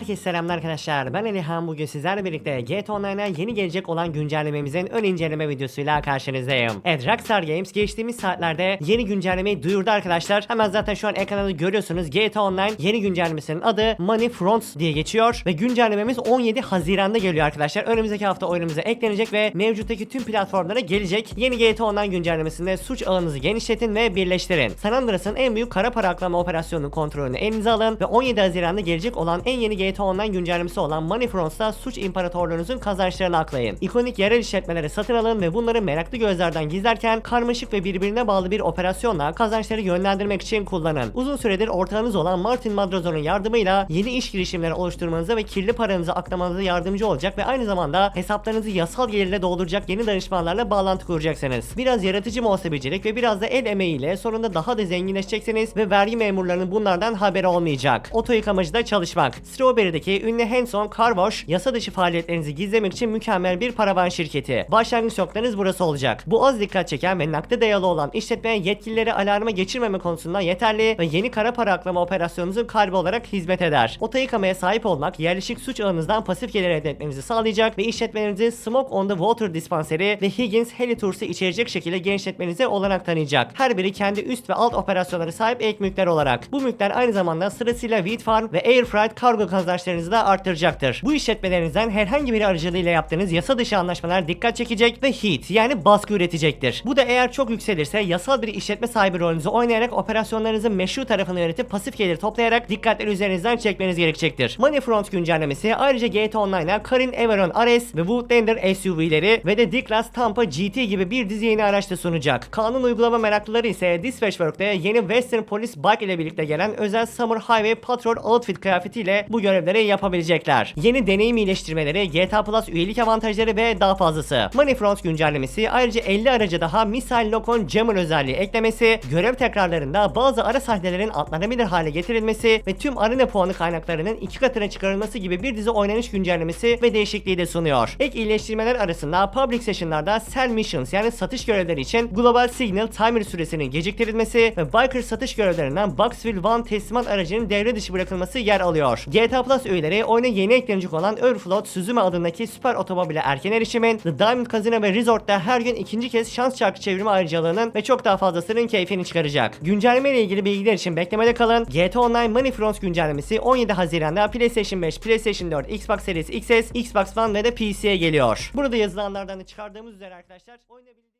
Herkese selamlar arkadaşlar. Ben Alihan. Bugün sizlerle birlikte GTA Online'a yeni gelecek olan güncellememizin ön inceleme videosuyla karşınızdayım. Evet Rockstar Games geçtiğimiz saatlerde yeni güncellemeyi duyurdu arkadaşlar. Hemen zaten şu an ekranda görüyorsunuz. GTA Online yeni güncellemesinin adı Money Fronts diye geçiyor. Ve güncellememiz 17 Haziran'da geliyor arkadaşlar. Önümüzdeki hafta oyunumuza eklenecek ve mevcuttaki tüm platformlara gelecek. Yeni GTA Online güncellemesinde suç ağınızı genişletin ve birleştirin. San Andreas'ın en büyük kara para aklama operasyonunun kontrolünü elinize alın ve 17 Haziran'da gelecek olan en yeni GTA Online güncellemesi olan Money Fronts'ta suç imparatorluğunuzun kazançlarını aklayın. İkonik yerel işletmeleri satın alın ve bunları meraklı gözlerden gizlerken karmaşık ve birbirine bağlı bir operasyonla kazançları yönlendirmek için kullanın. Uzun süredir ortağınız olan Martin Madrazor'un yardımıyla yeni iş girişimleri oluşturmanıza ve kirli paranızı aklamanıza yardımcı olacak ve aynı zamanda hesaplarınızı yasal gelirle dolduracak yeni danışmanlarla bağlantı kuracaksınız. Biraz yaratıcı muhasebecilik ve biraz da el emeğiyle sonunda daha da zenginleşeceksiniz ve vergi memurlarının bunlardan haberi olmayacak. Oto yıkamacıda çalışmak. Strawberry'deki ünlü Hanson Car Wash yasa dışı faaliyetlerinizi gizlemek için mükemmel bir paravan şirketi. Başlangıç noktanız burası olacak. Bu az dikkat çeken ve nakde dayalı olan işletme yetkilileri alarma geçirmeme konusunda yeterli ve yeni kara para aklama operasyonunuzun kalbi olarak hizmet eder. Oto yıkamaya sahip olmak yerleşik suç ağınızdan pasif gelir elde etmenizi sağlayacak ve işletmenizi Smoke on the Water dispanseri ve Higgins Heli Tours'u içerecek şekilde genişletmenize olanak tanıyacak. Her biri kendi üst ve alt operasyonları sahip ek mülkler olarak. Bu mülkler aynı zamanda sırasıyla Wheat Farm ve Air Freight kargo kazançlarınızı da arttıracaktır. Bu işletmelerinizden herhangi biri aracılığıyla yaptığınız yasa dışı anlaşmalar dikkat çekecek ve heat yani baskı üretecektir. Bu da eğer çok yükselirse yasal bir işletme sahibi rolünüzü oynayarak operasyonlarınızı meşru tarafını yönetip pasif gelir toplayarak dikkatleri üzerinizden çekmeniz gerekecektir. Money Front güncellemesi ayrıca GTA Online'a Karin Everon RS ve Woodlander SUV'leri ve de D-Class Tampa GT gibi bir dizi yeni araç da sunacak. Kanun uygulama meraklıları ise Dispatchwork'te yeni Western Police Bike ile birlikte gelen özel Summer Highway Patrol outfit kıyafetiyle bu görevleri yapabilecekler. Yeni deneyim iyileştirmeleri, GTA Plus üyelik avantajları ve daha fazlası. Money Front güncellemesi ayrıca 50 araca daha Missile Lock-on Jammer özelliği eklemesi, görev tekrarlarında bazı ara sahnelerin atlanabilir hale getirilmesi ve tüm arena puanı kaynaklarının iki katına çıkarılması gibi bir dizi oynanış güncellemesi ve değişikliği de sunuyor. Ek iyileştirmeler arasında Public Session'larda Sell Missions yani satış görevleri için Global Signal Timer süresinin geciktirilmesi ve Biker satış görevlerinden Bucksville One teslimat aracının devre dışı bırakılması yer alıyor. GTA Plus üyeleri oyuna yeni eklenecek olan Overflow Suzume adındaki süper otomobile erken erişimin, The Diamond Casino ve Resort'ta her gün ikinci kez şans çarkı çevirme ayrıcalığının ve çok daha fazlasının keyfini çıkaracak. Güncelleme ile ilgili bilgiler için beklemede kalın. GTA Online Money Front güncellemesi 17 Haziran'da PlayStation 5, PlayStation 4, Xbox Series XS, Xbox One ve de PC'ye geliyor. Burada yazılanlardan da çıkardığımız üzere arkadaşlar oynayabildiğiniz